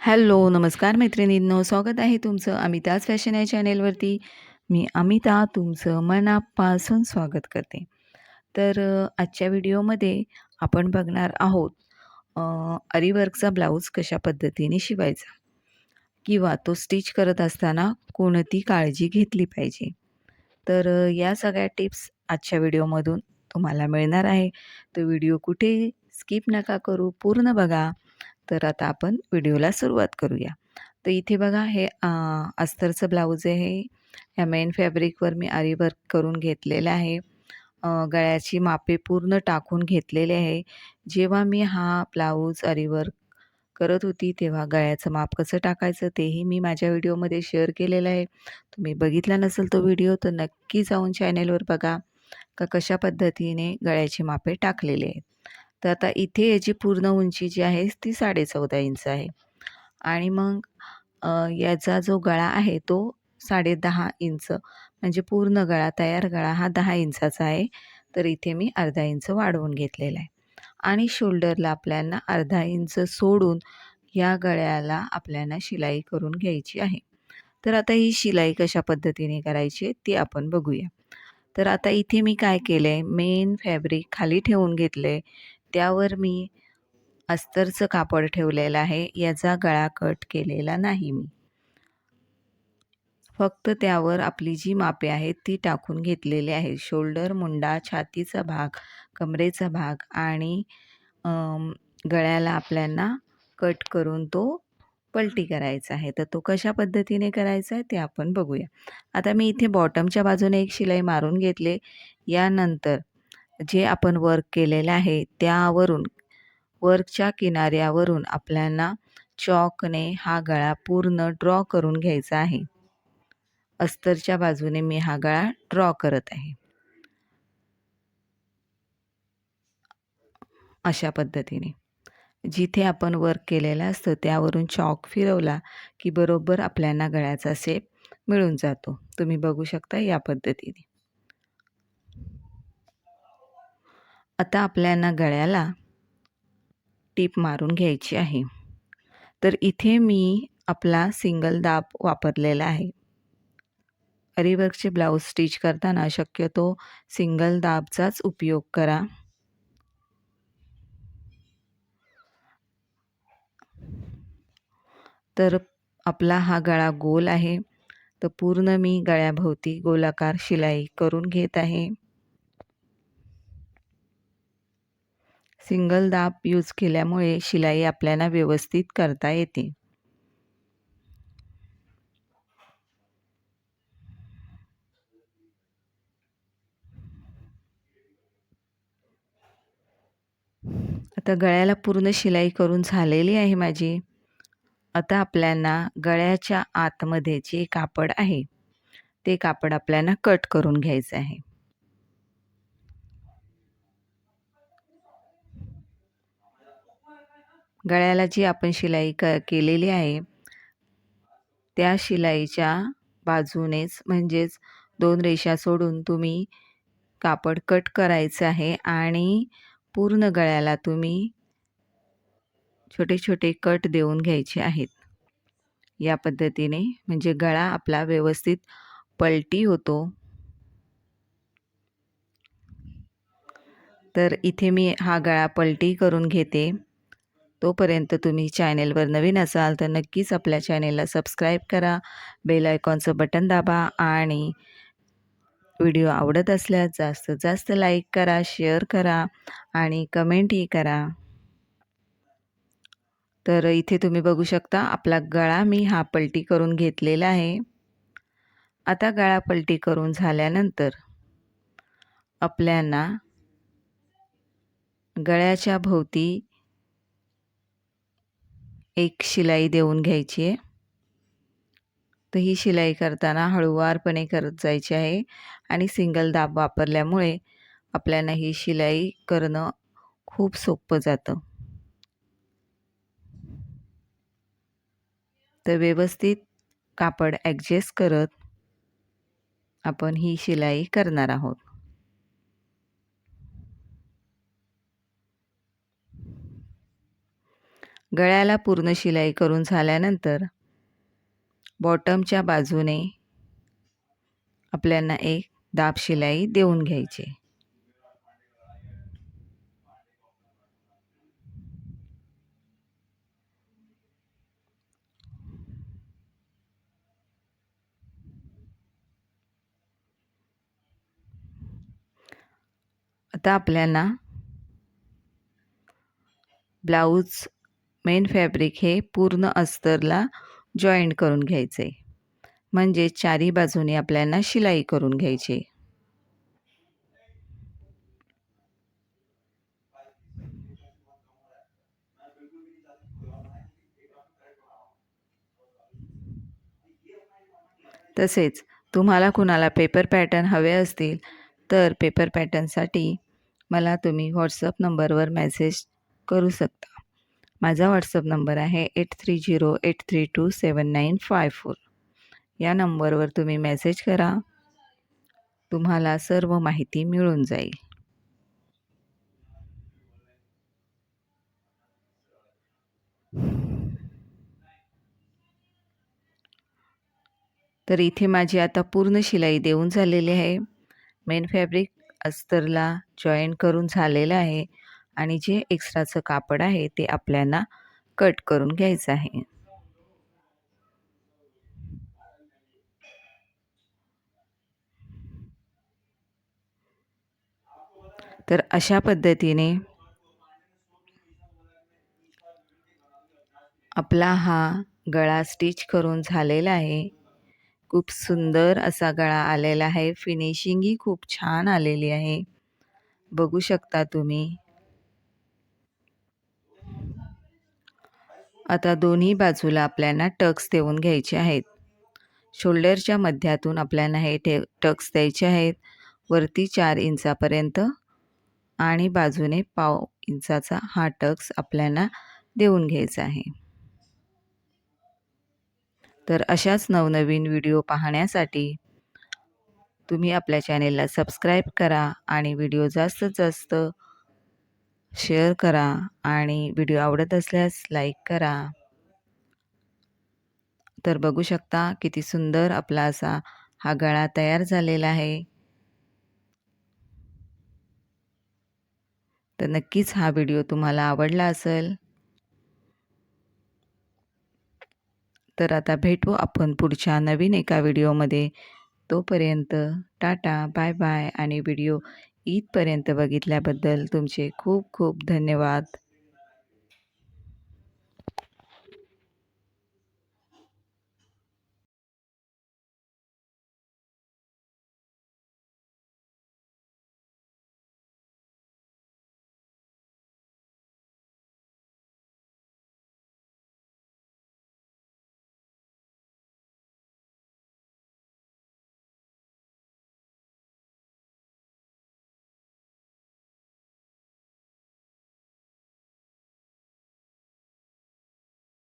Hello, नमस्कार मैत्रिणींनो, स्वागत आहे तुमचं अमिताज फॅशन या चॅनेलवरती. मी अमिता तुमचं मनापासून स्वागत करते. तर आजच्या व्हिडिओमध्ये आपण बघणार आहोत अरीवर्कचा ब्लाऊज कशा पद्धतीने शिवायचा किंवा तो स्टिच करत असताना कोणती काळजी घेतली पाहिजे. तर या सगळ्या टिप्स आजच्या व्हिडिओमधून तुम्हाला मिळणार आहे. तर व्हिडिओ कुठे स्किप नका करू, पूर्ण बघा. तर आता आपण व्हिडिओला सुरुवात करूया. तर इथे बघा हे अस्तरचं ब्लाऊज आहे. या मेन फॅब्रिकवर मी आरी वर्क करून घेतलेलं आहे. गळ्याची मापे पूर्ण टाकून घेतलेले आहे. जेव्हा मी हा ब्लाऊज अरीवर्क करत होती, तेव्हा गळ्याचं माप कसं टाकायचं तेही मी माझ्या व्हिडिओमध्ये शेअर केलेलं आहे. तुम्ही बघितला नसेल तो व्हिडिओ तर नक्की जाऊन चॅनेलवर बघा, का कशा पद्धतीने गळ्याची मापे टाकलेली आहेत. तर आता इथे याची पूर्ण उंची जी आहे ती 14.5 इंच आहे आणि मग याचा जो गळा आहे तो 10.5 इंच म्हणजे पूर्ण गळा तयार गळा हा दहा इंचाचा आहे. तर इथे मी अर्धा इंच वाढवून घेतलेला आहे आणि शोल्डरला आपल्याला अर्धा इंच सोडून या गळ्याला आपल्याला शिलाई करून घ्यायची आहे. तर आता ही शिलाई कशा पद्धतीने करायची आहे ती आपण बघूया. तर आता इथे मी काय केलं आहे, मेन फॅब्रिक खाली ठेवून घेतलं आहे. त्यावर मी अस्तरचं कापड ठेवलेलं आहे. याचा गळा कट केलेला नाही मी. फक्त त्यावर आपली जी मापे आहेत ती टाकून घेतलेली आहे. शोल्डर, मुंडा, छातीचा भाग, कमरेचा भाग आणि गळ्याला आपल्याला कट करून तो पलटी करायचा आहे. तर तो कशा पद्धतीने करायचा आहे ते आपण बघूया. आता मी इथे बॉटमच्या बाजूने एक शिलाई मारून घेतले. यानंतर जे आपण वर्क केलेलं आहे त्यावरून वर्कच्या किनाऱ्यावरून आपल्याला चॉकने हा गळा पूर्ण ड्रॉ करून घ्यायचा आहे. अस्तरच्या बाजूने मी हा गळा ड्रॉ करत आहे. अशा पद्धतीने. जिथे आपण वर्क केलेलं असतं त्यावरून चॉक फिरवला की बरोबर आपल्याला गळ्याचा शेप मिळून जातो. तुम्ही बघू शकता या पद्धतीने. आता आपल्याला गळ्याला टीप मारून घ्यायची आहे. तर इथे मी आपला सिंगल दाब वापरलेला आहे. अरीवर्कचे ब्लाऊज स्टिच करताना शक्यतो सिंगल दाबचाच उपयोग करा. तर आपला हा गळा गोल आहे. तर पूर्ण मी गळ्याभोवती गोलाकार शिलाई करून घेत आहे. सिंगल दाब यूज केल्यामुळे शिलाई आपल्याला व्यवस्थित करता येते. आता गळ्याला पूर्ण शिलाई करून झालेली आहे माझी. आता आपल्याला गळ्याच्या आतमध्ये जे कापड आहे, ते कापड आपल्याला कट करून घ्यायचं आहे. गळ्याला जी आपण शिलाई क केलेली आहे, त्या शिलाईच्या बाजूनेच म्हणजेच दोन रेषा सोडून तुम्ही कापड कट करायचं आहे आणि पूर्ण गळ्याला तुम्ही छोटे-छोटे कट देऊन घ्यायचे आहेत. या पद्धतीने म्हणजे गळा आपला व्यवस्थित पलटी होतो. तर इथे मी हा गळा पलटी करून घेते. तोपर्यंत तुम्ही चॅनेलवर नवीन असाल तर नक्कीच आपल्या चॅनेलला सबस्क्राईब करा. बेल आयकॉनचं बटन दाबा आणि व्हिडिओ आवडत असल्यास जास्तीत जास्त लाईक करा, शेअर करा आणि कमेंटही करा. तर इथे तुम्ही बघू शकता आपला गळा मी हा पलटी करून घेतलेला आहे. आता गळा पलटी करून झाल्यानंतर आपल्याला गळ्याच्या भोवती एक शिलाई देऊन घ्यायची आहे. तर ही शिलाई करताना हळूवारपणे करत जायची आहे आणि सिंगल दाब वापरल्यामुळे आपल्याला ही शिलाई करणं खूप सोपं जातं. तर व्यवस्थित कापड ॲडजस्ट करत आपण ही शिलाई करणार आहोत. गळ्याला पूर्ण शिलाई करून झाल्यानंतर बॉटमच्या बाजूने आपल्याला एक दाब शिलाई देऊन घ्यायची. आता आपल्याला ब्लाऊज मेन फॅब्रिक हे पूर्ण अस्तरला जॉईंट करून घ्यायचे. म्हणजे चारी बाजूने आपल्याला शिलाई करून घ्यायची. तसेच तुम्हाला कुणाला पेपर पॅटर्न हवे असतील तर पेपर पॅटर्नसाठी मला तुम्ही व्हॉट्सअप नंबरवर मेसेज करू शकता. माझा व्हॉट्सअप नंबर आहे eight three zero eight three two seven nine five four या नंबरवर तुम्ही मेसेज करा. तुम्हाला सर्व माहिती मिळून जाईल. तर इथे माझी आता पूर्ण शिलाई देऊन झालेली आहे. मेन फॅब्रिक अस्तरला जॉईन करून झालेलं आहे. आणि जे एक्स्ट्राचं कापड आहे ते आपल्याला कट करून घ्यायचं आहे. तर अशा पद्धतीने आपला हा गळा स्टिच करून झालेला आहे. खूप सुंदर असा गळा आलेला आहे. फिनिशिंगही खूप छान आलेली आहे. बघू शकता तुम्ही. आता दोन्ही बाजूला आपल्याला टक्स देऊन घ्यायचे आहेत. शोल्डरच्या मध्यातून आपल्याला हे ठे टक्स द्यायचे आहेत. वरती चार इंचापर्यंत आणि बाजूने पाव इंचाचा हा टक्स आपल्याला देऊन घ्यायचा आहे. तर अशाच नवनवीन व्हिडिओ पाहण्यासाठी तुम्ही आपल्या चॅनेलला सबस्क्राईब करा आणि व्हिडिओ जास्तीत जास्त शेअर करा आणि व्हिडिओ आवडत असल्यास लाईक करा. तर बघू शकता किती सुंदर आपला असा हा गळा तयार झालेला आहे. तर नक्कीच हा व्हिडिओ तुम्हाला आवडला असेल. तर आता भेटू आपण पुढच्या नवीन एका व्हिडिओमध्ये. तोपर्यंत टाटा बाय बाय आणि व्हिडिओ इथपर्यंत बघितल्याबद्दल तुमचे खूप खूप धन्यवाद.